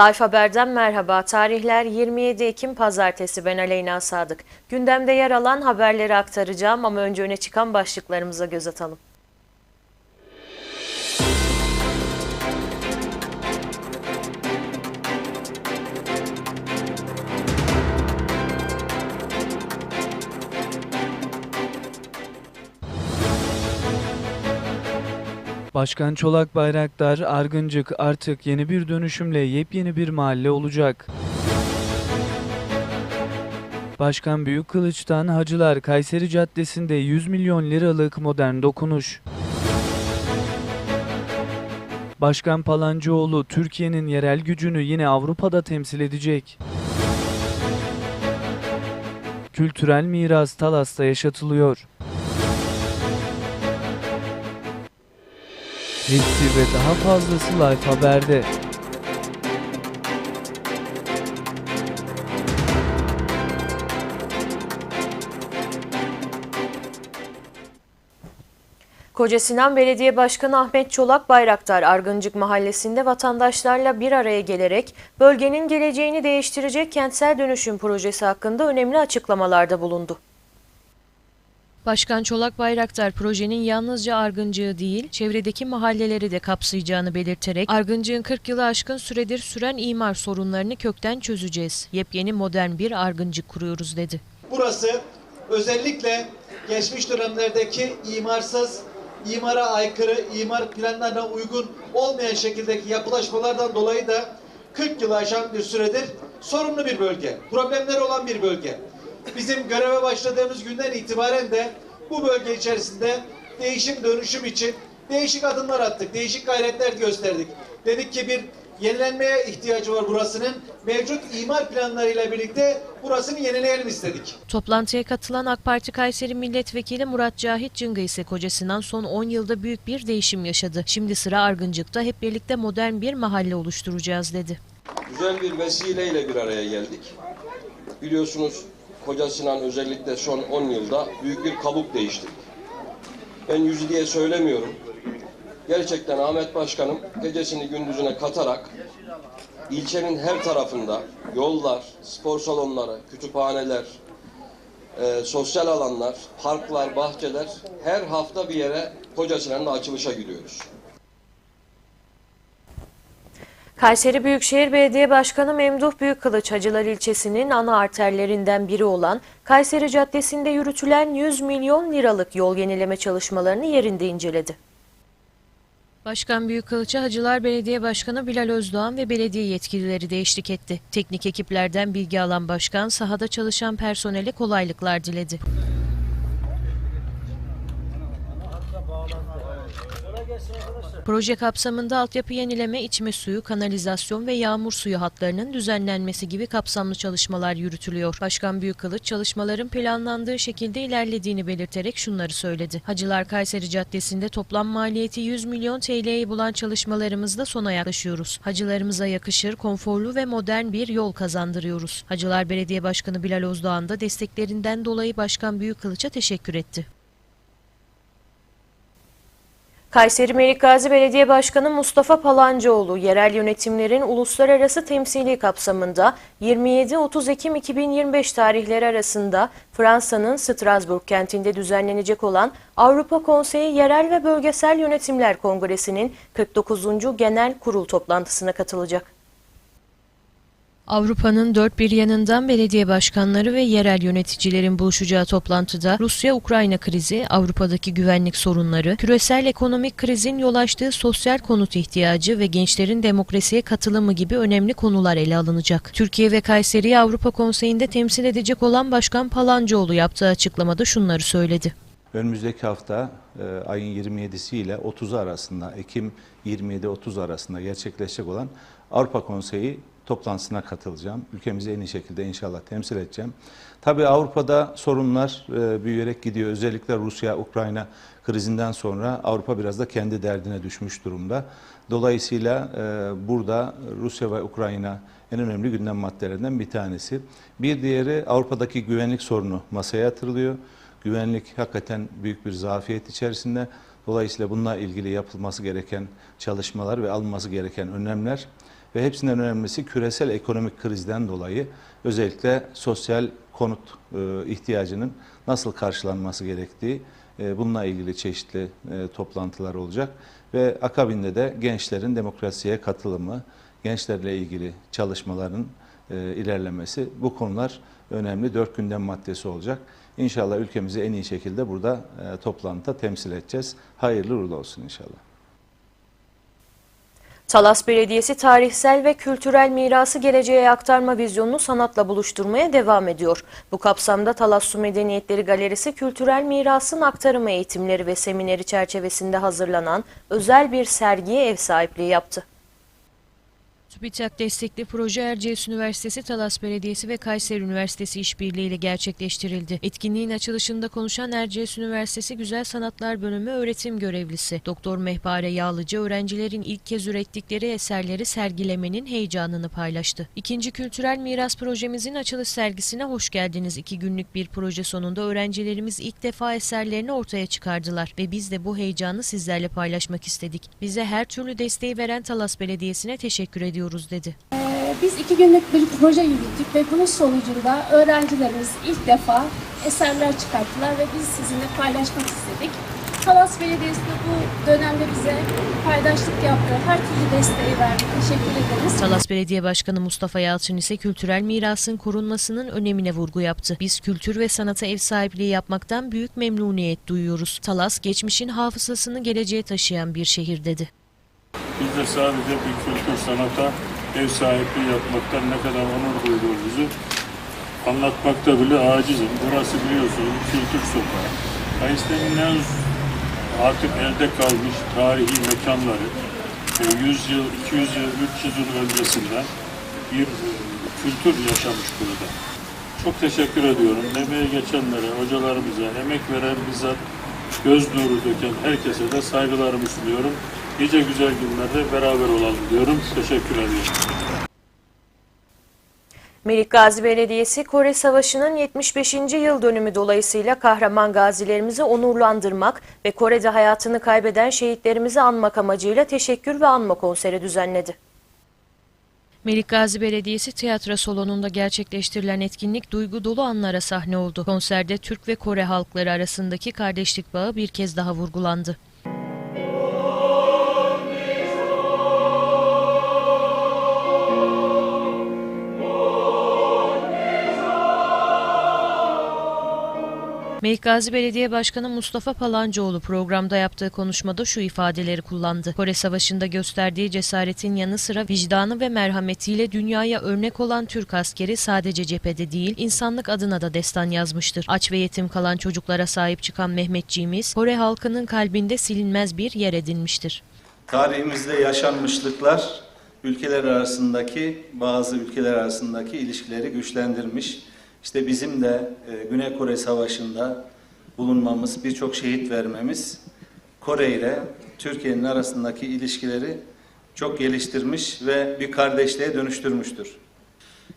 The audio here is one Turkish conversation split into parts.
Life Haber'den merhaba. Tarihler 27 Ekim Pazartesi. Ben Aleyna Sadık. Gündemde yer alan haberleri aktaracağım ama önce öne çıkan başlıklarımıza göz atalım. Başkan Çolak Bayraktar, Argıncık artık yeni bir dönüşümle yepyeni bir mahalle olacak. Başkan Büyük Kılıç'tan Hacılar Kayseri Caddesi'nde 100 milyon liralık modern dokunuş. Başkan Palancıoğlu Türkiye'nin yerel gücünü yine Avrupa'da temsil edecek. Kültürel miras Talas'ta yaşatılıyor. Hepsi ve daha fazlası Life Haber'de. Koca Sinan Belediye Başkanı Ahmet Çolak Bayraktar Argıncık Mahallesi'nde vatandaşlarla bir araya gelerek bölgenin geleceğini değiştirecek kentsel dönüşüm projesi hakkında önemli açıklamalarda bulundu. Başkan Çolak Bayraktar projenin yalnızca Argıncık'ı değil, çevredeki mahalleleri de kapsayacağını belirterek Argıncık'ın 40 yılı aşkın süredir süren imar sorunlarını kökten çözeceğiz. Yepyeni modern bir Argıncık kuruyoruz dedi. Burası özellikle geçmiş dönemlerdeki imarsız, imara aykırı, imar planlarına uygun olmayan şekildeki yapılaşmalardan dolayı da 40 yılı aşan bir süredir sorunlu bir bölge, problemleri olan bir bölge. Bizim göreve başladığımız günden itibaren de bu bölge içerisinde değişim dönüşüm için değişik adımlar attık, değişik gayretler gösterdik. Dedik ki bir yenilenmeye ihtiyacı var burasının. Mevcut imar planlarıyla birlikte burasını yenileyelim istedik. Toplantıya katılan AK Parti Kayseri Milletvekili Murat Cahit Cıngı ise kocasından son 10 yılda büyük bir değişim yaşadı. Şimdi sıra Argıncık'ta hep birlikte modern bir mahalle oluşturacağız dedi. güzel bir vesileyle bir araya geldik. Biliyorsunuz Koca Sinan özellikle son 10 yılda büyük bir kabuk değiştirdi. Ben yüzü diye söylemiyorum. Gerçekten Ahmet Başkanım gecesini gündüzüne katarak ilçenin her tarafında yollar, spor salonları, kütüphaneler, e, sosyal alanlar, parklar, bahçeler her hafta bir yere Koca Sinan'da açılışa gidiyoruz. Kayseri Büyükşehir Belediye Başkanı Memduh Büyükkılıç Hacılar ilçesinin ana arterlerinden biri olan Kayseri Caddesi'nde yürütülen 100 milyon liralık yol yenileme çalışmalarını yerinde inceledi. Başkan Büyükkılıç'a Hacılar Belediye Başkanı Bilal Özdoğan ve belediye yetkilileri de etti. Teknik ekiplerden bilgi alan başkan sahada çalışan personele kolaylıklar diledi. Proje kapsamında altyapı yenileme, içme suyu, kanalizasyon ve yağmur suyu hatlarının düzenlenmesi gibi kapsamlı çalışmalar yürütülüyor. Başkan Büyükkılıç çalışmaların planlandığı şekilde ilerlediğini belirterek şunları söyledi. Hacılar Kayseri Caddesi'nde toplam maliyeti 100 milyon TL'yi bulan çalışmalarımızda sona yaklaşıyoruz. Hacılarımıza yakışır, konforlu ve modern bir yol kazandırıyoruz. Hacılar Belediye Başkanı Bilal Özdoğan da desteklerinden dolayı Başkan Büyükkılıç'a teşekkür etti. Kayseri Melikgazi Belediye Başkanı Mustafa Palancıoğlu, yerel yönetimlerin uluslararası temsili kapsamında 27-30 Ekim 2025 tarihleri arasında Fransa'nın Strasbourg kentinde düzenlenecek olan Avrupa Konseyi Yerel ve Bölgesel Yönetimler Kongresi'nin 49. Genel Kurul toplantısına katılacak. Avrupa'nın dört bir yanından belediye başkanları ve yerel yöneticilerin buluşacağı toplantıda Rusya-Ukrayna krizi, Avrupa'daki güvenlik sorunları, küresel ekonomik krizin yol açtığı sosyal konut ihtiyacı ve gençlerin demokrasiye katılımı gibi önemli konular ele alınacak. Türkiye ve Kayseri'yi Avrupa Konseyi'nde temsil edecek olan Başkan Palancıoğlu yaptığı açıklamada şunları söyledi. Önümüzdeki hafta e, ayın 27'si ile 30'u arasında, Ekim 27-30 arasında gerçekleşecek olan Avrupa Konseyi toplantısına katılacağım. Ülkemizi en iyi şekilde inşallah temsil edeceğim. Tabii Avrupa'da sorunlar e, büyüyerek gidiyor. Özellikle Rusya-Ukrayna krizinden sonra Avrupa biraz da kendi derdine düşmüş durumda. Dolayısıyla e, burada Rusya ve Ukrayna en önemli gündem maddelerinden bir tanesi. Bir diğeri Avrupa'daki güvenlik sorunu masaya yatırılıyor. Güvenlik hakikaten büyük bir zafiyet içerisinde. Dolayısıyla bununla ilgili yapılması gereken çalışmalar ve alınması gereken önlemler ve hepsinden önemlisi küresel ekonomik krizden dolayı özellikle sosyal konut e, ihtiyacının nasıl karşılanması gerektiği e, bununla ilgili çeşitli e, toplantılar olacak ve akabinde de gençlerin demokrasiye katılımı, gençlerle ilgili çalışmaların ilerlemesi bu konular önemli dört gündem maddesi olacak. İnşallah ülkemizi en iyi şekilde burada e, toplantıda temsil edeceğiz. Hayırlı uğurlu olsun inşallah. Talas Belediyesi tarihsel ve kültürel mirası geleceğe aktarma vizyonunu sanatla buluşturmaya devam ediyor. Bu kapsamda Talas Su Medeniyetleri Galerisi kültürel mirasın aktarımı eğitimleri ve semineri çerçevesinde hazırlanan özel bir sergiye ev sahipliği yaptı. TÜBİTAK destekli proje Erciyes Üniversitesi, Talas Belediyesi ve Kayseri Üniversitesi işbirliğiyle gerçekleştirildi. Etkinliğin açılışında konuşan Erciyes Üniversitesi Güzel Sanatlar Bölümü öğretim görevlisi Doktor Mehpare Yağlıcı öğrencilerin ilk kez ürettikleri eserleri sergilemenin heyecanını paylaştı. İkinci kültürel miras projemizin açılış sergisine hoş geldiniz. İki günlük bir proje sonunda öğrencilerimiz ilk defa eserlerini ortaya çıkardılar ve biz de bu heyecanı sizlerle paylaşmak istedik. Bize her türlü desteği veren Talas Belediyesi'ne teşekkür ediyoruz dedi. Ee, Biz iki günlük bir proje yürüttük ve bunun sonucunda öğrencilerimiz ilk defa eserler çıkarttılar ve biz sizinle paylaşmak istedik. Talas Belediyesi de bu dönemde bize paydaşlık yaptı. Her türlü desteği verdi. Teşekkür ederiz. Talas Belediye Başkanı Mustafa Yalçın ise kültürel mirasın korunmasının önemine vurgu yaptı. Biz kültür ve sanata ev sahipliği yapmaktan büyük memnuniyet duyuyoruz. Talas, geçmişin hafızasını geleceğe taşıyan bir şehir dedi. Biz de sadece bir kültür sanata ev sahipliği yapmaktan ne kadar onur duyduğumuzu anlatmakta bile acizim. Burası biliyorsunuz kültür sokağı. Kayseri'nin en artık elde kalmış tarihi mekanları e, 100 yıl, 200 yıl, 300 yıl öncesinden bir e, kültür yaşamış burada. Çok teşekkür ediyorum. Emeği geçenlere, hocalarımıza, emek veren bizzat göz nuru döken herkese de saygılarımı sunuyorum. Nice güzel günlerde beraber olalım diyorum. Teşekkür ediyorum. Melik Gazi Belediyesi, Kore Savaşı'nın 75. yıl dönümü dolayısıyla kahraman gazilerimizi onurlandırmak ve Kore'de hayatını kaybeden şehitlerimizi anmak amacıyla teşekkür ve anma konseri düzenledi. Melik Gazi Belediyesi tiyatro salonunda gerçekleştirilen etkinlik duygu dolu anlara sahne oldu. Konserde Türk ve Kore halkları arasındaki kardeşlik bağı bir kez daha vurgulandı. Melik Gazi Belediye Başkanı Mustafa Palancıoğlu programda yaptığı konuşmada şu ifadeleri kullandı. Kore Savaşı'nda gösterdiği cesaretin yanı sıra vicdanı ve merhametiyle dünyaya örnek olan Türk askeri sadece cephede değil, insanlık adına da destan yazmıştır. Aç ve yetim kalan çocuklara sahip çıkan Mehmetçiğimiz, Kore halkının kalbinde silinmez bir yer edinmiştir. Tarihimizde yaşanmışlıklar ülkeler arasındaki bazı ülkeler arasındaki ilişkileri güçlendirmiş. İşte bizim de e, Güney Kore Savaşı'nda bulunmamız, birçok şehit vermemiz Kore ile Türkiye'nin arasındaki ilişkileri çok geliştirmiş ve bir kardeşliğe dönüştürmüştür.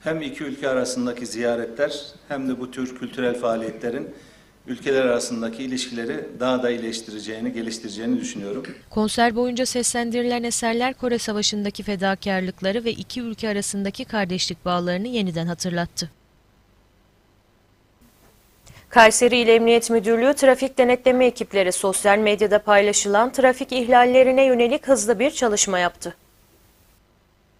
Hem iki ülke arasındaki ziyaretler hem de bu tür kültürel faaliyetlerin ülkeler arasındaki ilişkileri daha da iyileştireceğini, geliştireceğini düşünüyorum. Konser boyunca seslendirilen eserler Kore Savaşı'ndaki fedakarlıkları ve iki ülke arasındaki kardeşlik bağlarını yeniden hatırlattı. Kayseri İl Emniyet Müdürlüğü trafik denetleme ekipleri sosyal medyada paylaşılan trafik ihlallerine yönelik hızlı bir çalışma yaptı.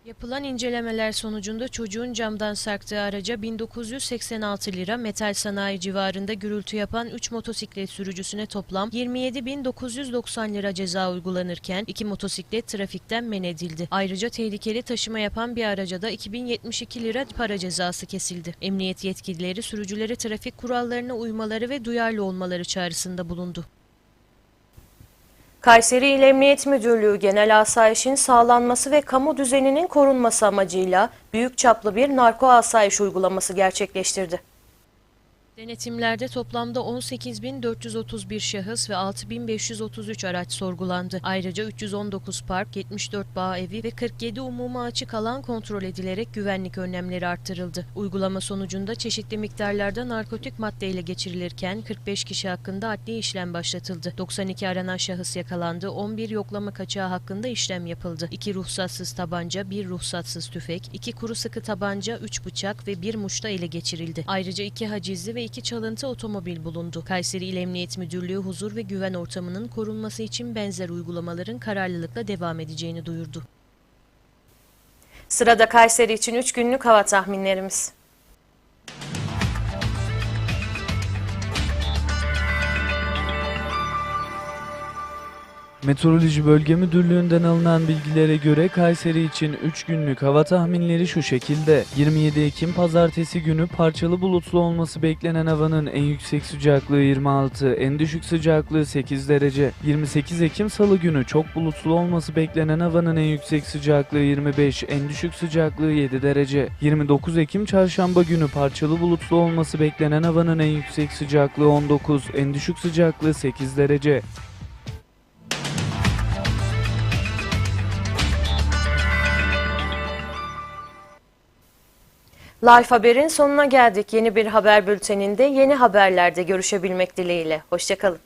Yapılan incelemeler sonucunda çocuğun camdan sarktığı araca 1986 lira, metal sanayi civarında gürültü yapan 3 motosiklet sürücüsüne toplam 27.990 lira ceza uygulanırken iki motosiklet trafikten men edildi. Ayrıca tehlikeli taşıma yapan bir araca da 2072 lira para cezası kesildi. Emniyet yetkilileri sürücülere trafik kurallarına uymaları ve duyarlı olmaları çağrısında bulundu. Kayseri İl Emniyet Müdürlüğü genel asayişin sağlanması ve kamu düzeninin korunması amacıyla büyük çaplı bir narko asayiş uygulaması gerçekleştirdi. Denetimlerde toplamda 18.431 şahıs ve 6.533 araç sorgulandı. Ayrıca 319 park, 74 bağ evi ve 47 umuma açık alan kontrol edilerek güvenlik önlemleri artırıldı. Uygulama sonucunda çeşitli miktarlarda narkotik madde ele geçirilirken 45 kişi hakkında adli işlem başlatıldı. 92 aranan şahıs yakalandı, 11 yoklama kaçağı hakkında işlem yapıldı. 2 ruhsatsız tabanca, 1 ruhsatsız tüfek, 2 kuru sıkı tabanca, 3 bıçak ve 1 muşta ele geçirildi. Ayrıca 2 hacizli ve 2 çalıntı otomobil bulundu. Kayseri İl Emniyet Müdürlüğü huzur ve güven ortamının korunması için benzer uygulamaların kararlılıkla devam edeceğini duyurdu. Sırada Kayseri için 3 günlük hava tahminlerimiz. Meteoroloji Bölge Müdürlüğü'nden alınan bilgilere göre Kayseri için 3 günlük hava tahminleri şu şekilde. 27 Ekim pazartesi günü parçalı bulutlu olması beklenen havanın en yüksek sıcaklığı 26, en düşük sıcaklığı 8 derece. 28 Ekim salı günü çok bulutlu olması beklenen havanın en yüksek sıcaklığı 25, en düşük sıcaklığı 7 derece. 29 Ekim çarşamba günü parçalı bulutlu olması beklenen havanın en yüksek sıcaklığı 19, en düşük sıcaklığı 8 derece. Life Haber'in sonuna geldik. Yeni bir haber bülteninde yeni haberlerde görüşebilmek dileğiyle. Hoşçakalın.